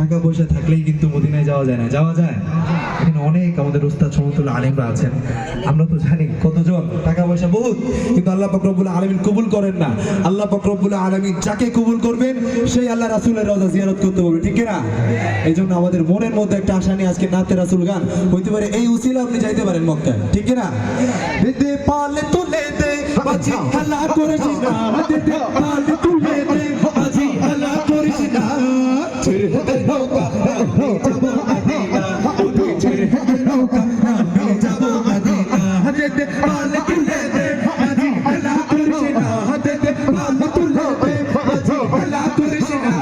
টাকা পয়সা থাকলেই কিন্তু মদিনায় যাওয়া যায় না। যাওয়া যায়? এখানে অনেক আমাদের উস্তাদ সমতুল্য আলেমরা আছেন। আমরা তো জানি কতজন টাকা পয়সা বহুত, কিন্তু আল্লাহ ফকরবুল আলমিন কবুল করেন না। আল্লাহ ফকরবুল আলমিন যাকে কবুল করবেন, সেই আল্লাহ রাসুলের রজা জিয়ারত করতে পারবে ঠিক না এই জন্য আমাদের মনের মধ্যে একটা আশা নিয়ে আজকে নাতে রাসুল গান হইতে পারে। এই উসিলা আপনি যাইতে পারেন মক্কায়, ঠিক না পালে তুলে দে, বাজি হালা করিস না। দে দে পালে নৌকা আমি যাব মদিনা দে দে পালে তুলে দে বাজি হালা করিস না দে দে পালে তুলে দে বাজি হালা করিস না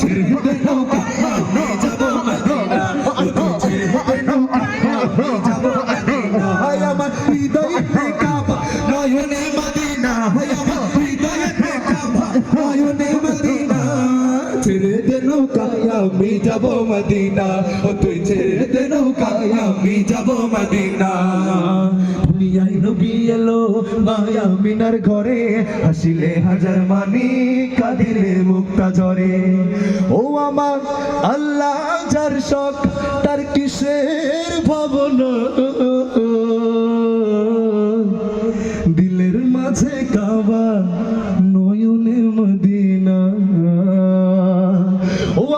ছেড়ে দে নৌকা আমি যাব মদিনা দে নৌকা আমি যাব মদিনা হায় আমার হৃদয়ে কাবা নয়নে মদিনা হায় আমার আমি যাব মদিনা, ও তুই ছেড়ে দে নৌকায়, আমি যাব মদিনা। দুনিয়ায় নবী এলো মায়া ঘরে, হাসিলে হাজার মানি, কাঁদিলে মুক্তা ঝরে। ও আমার আল্লাহ যার শখ, তার কিসের ভাবনা? দিলের মাঝে কাবা, নয়নে মদিনা।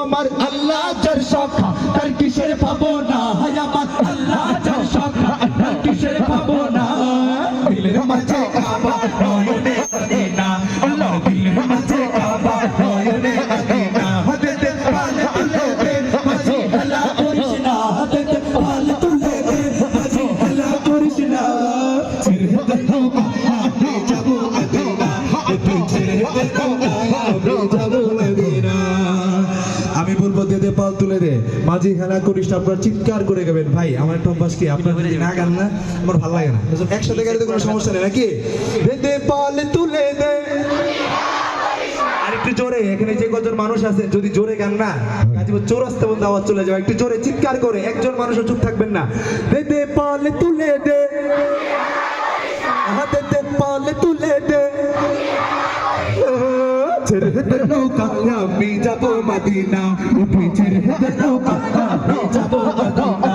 আমার আল্লাহ যার সখা তার কিসের পাবো না হায় আমার আল্লাহ যার সখা তার কিসের পাবো না দিলের মাঝে কাবা, নয়নে মদিনা। আল্লাহ দিলের মাঝে কাবা, নয়নে মদিনা। হাতে তে পালে তুলে দে, মাঝি হেলা করিস না। হাতে তে পালে তুলে দে, মাঝি হেলা করিস না। ছেড়ে দে আমি যাব মদিনা তুই ছেড়ে বলব, দে দে, পাল তুলে দে। মাঝি খেলা করিস আপনারা চিৎকার করে গাবেন ভাই, আমার একটা অভ্যাস কি, আপনার যদি না গান না, আমার ভালো লাগে না। একসাথে গেলে তো কোনো সমস্যা নেই, নাকি? দে পাল তুলে দে। একটু জোরে, এখানে যে কজন মানুষ আছে, যদি জোরে গান না, গাজীপুর চৌরাস্তা বন্ধ আওয়াজ চলে যাবে। একটু জোরে চিৎকার করে, একজন মানুষও চুপ থাকবেন না। দে পালে তুলে দে। পালে তুলে ছেড়ে দে নৌকা, আমি যাব মদিনা। নৌকা, আমি যাব মদিনা।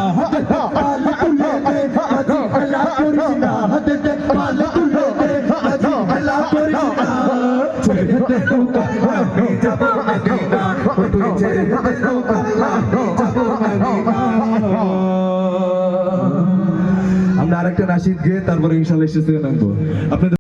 আমরা আরেকটা গিয়ে তারপরে ইনশাল্লাহ থেকে নামবো। আপনাদের